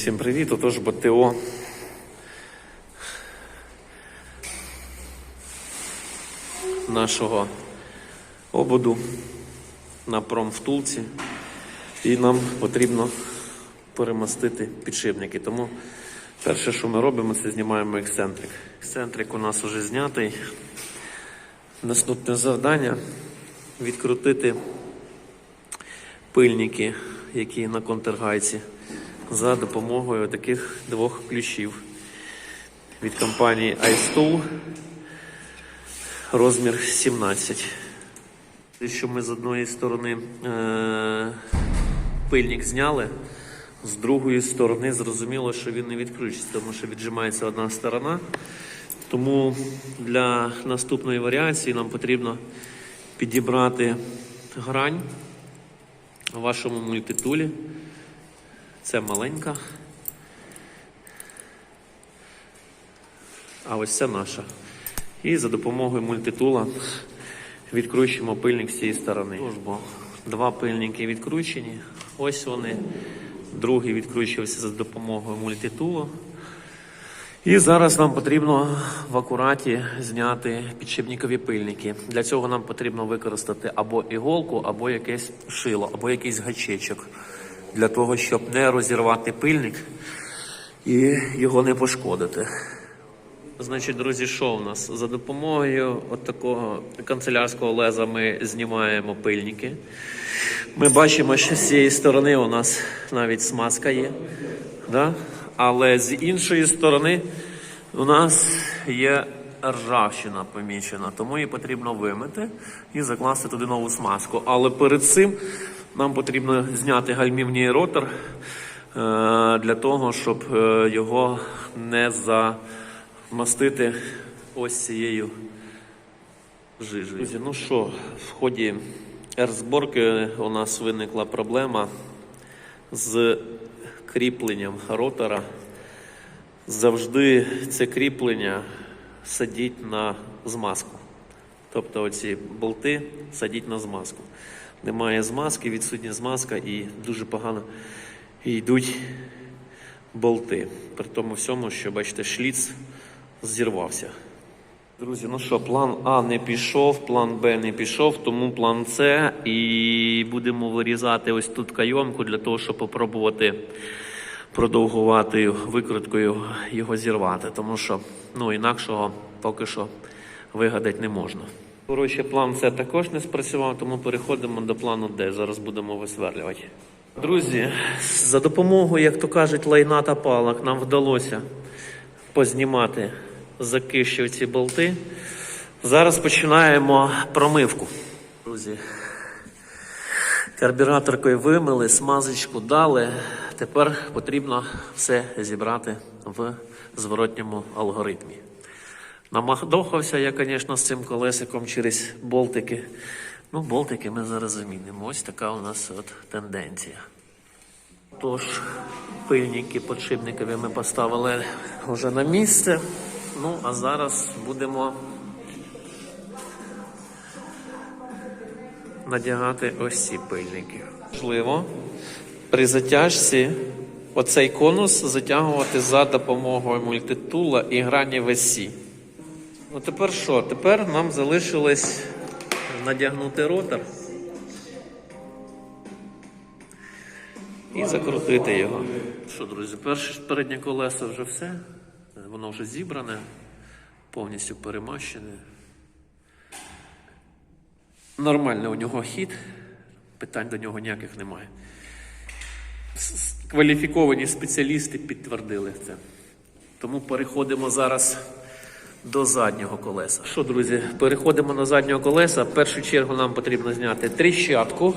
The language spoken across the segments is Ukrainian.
Всім привіт, отож БТО. Нашого ободу на промвтулці. І нам потрібно перемостити підшипники. Тому перше, що ми робимо, це знімаємо ексцентрик. Ексцентрик у нас вже знятий. Наступне завдання відкрутити пильники, які на контргайці, за допомогою таких двох ключів від компанії iStool розмір 17. Що ми з одної сторони е- пильник зняли, з другої сторони зрозуміло, що він не відключиться, тому що віджимається одна сторона. Тому для наступної варіації нам потрібно підібрати грань у вашому мультитулі. Це маленька. А ось це наша. І за допомогою мультитула відкручуємо пильник з цієї сторони. Тож, два пильники відкручені. Ось вони. Другий відкручувався за допомогою мультитулу. І зараз нам потрібно в акураті зняти підшипникові пильники. Для цього нам потрібно використати або іголку, або якесь шило, або якийсь гачечок. Для того, щоб не розірвати пильник і його не пошкодити. Значить, друзі, що у нас? За допомогою от такого канцелярського леза ми знімаємо пильники. Ми бачимо, що з цієї сторони у нас навіть смазка є. Да? Але з іншої сторони у нас є ржавчина помічена, тому її потрібно вимити і закласти туди нову смазку. Але перед цим нам потрібно зняти гальмівний ротор е, для того, щоб е, його не замастити ось цією жижею. Ну що, в ході R-зборки у нас виникла проблема з кріпленням ротора. Завжди це кріплення садіть на змазку. Тобто оці болти садіть на змазку. Немає змазки, відсутня змазка і дуже погано йдуть болти. При тому всьому, що бачите, шліц зірвався. Друзі, ну що, план А не пішов, план Б не пішов, тому план С. І будемо вирізати ось тут кайомку для того, щоб попробувати продовгуватою викруткою його зірвати. Тому що ну, інакшого поки що вигадати не можна. Коротше, план С також не спрацював, тому переходимо до плану Д. Зараз будемо висверлювати. Друзі, за допомогою, як то кажуть, лайна та палок нам вдалося познімати закищив ці болти. Зараз починаємо промивку. Друзі, карбюраторкою вимили, смазочку дали. Тепер потрібно все зібрати в зворотньому алгоритмі. Намахдохався я, звісно, з цим колесиком через болтики. Ну, болтики ми зараз замінимо. Ось така у нас от тенденція. Тож, пильники подшипникові ми поставили вже на місце. Ну, а зараз будемо надягати ось ці пильники. Можливо, при затяжці оцей конус затягувати за допомогою мультитула і грані весі. Ну тепер що? Тепер нам залишилось надягнути ротор і закрутити його. Що, друзі, перше переднє колесо вже все. Воно вже зібране, повністю перемащене. Нормальний у нього хід, питань до нього ніяких немає. Кваліфіковані спеціалісти підтвердили це. Тому переходимо зараз до заднього колеса. Що, друзі, переходимо до заднього колеса. В першу чергу нам потрібно зняти тріщатку.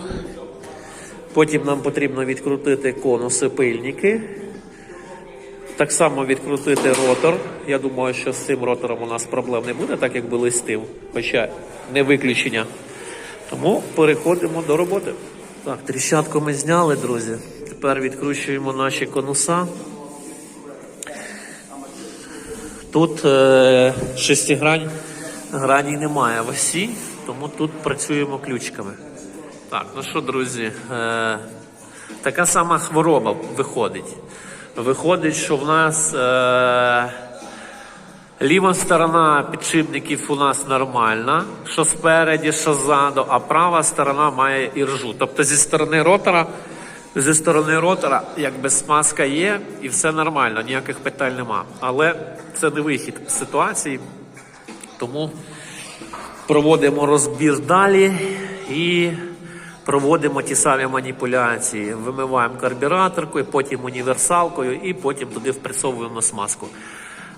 Потім нам потрібно відкрутити конуси пильники. Так само відкрутити ротор. Я думаю, що з цим ротором у нас проблем не буде, так як були з тим, хоча не виключення. Тому переходимо до роботи. Так, тріщатку ми зняли, друзі. Тепер відкручуємо наші конуса. Тут е, шестигрань граній немає в осі, тому тут працюємо ключиками. Так, ну що, друзі, е, така сама хвороба виходить. Виходить, що в нас е, ліва сторона підшипників у нас нормальна, що спереді, що ззаду, а права сторона має іржу. Тобто зі сторони ротора, зі сторони ротора, якби смазка є, і все нормально, ніяких питань нема. Але це не вихід з ситуації, тому проводимо розбір далі і проводимо ті самі маніпуляції. Вимиваємо карбюраторкою, потім універсалкою і потім туди впресовуємо смазку.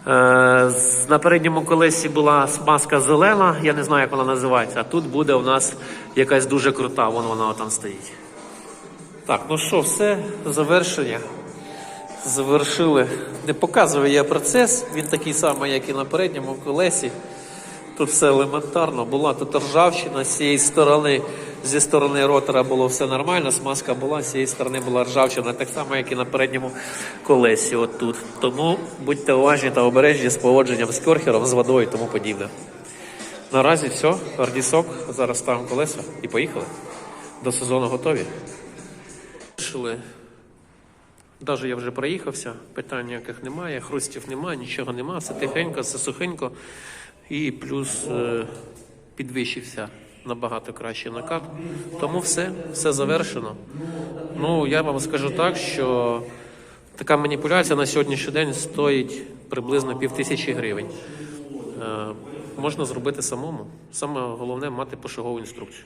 Е, На передньому колесі була смазка зелена, я не знаю, як вона називається, а тут буде у нас якась дуже крута, вон вона там стоїть. Так, ну що, все, завершення. Завершили. Не показую я процес, він такий самий, як і на передньому колесі. Тут все елементарно. Була тут ржавчина з цієї сторони, зі сторони ротора було все нормально, смазка була, з цієї сторони була ржавчина, так само, як і на передньому колесі. От тут. Тому будьте уважні та обережні з поводженням з керхером, з водою і тому подібне. Наразі все, гардісок. Зараз ставимо колеса і поїхали. До сезону готові. Вирішили Навіть я вже проїхався, питань ніяких немає, хрустів немає, нічого немає, все тихенько, все сухенько. І плюс е, підвищився набагато краще накат. Тому все, все завершено. Ну, я вам скажу так, що така маніпуляція на сьогоднішній день стоїть приблизно пів тисячі гривень. Е, можна зробити самому. Саме головне мати пошугову інструкцію.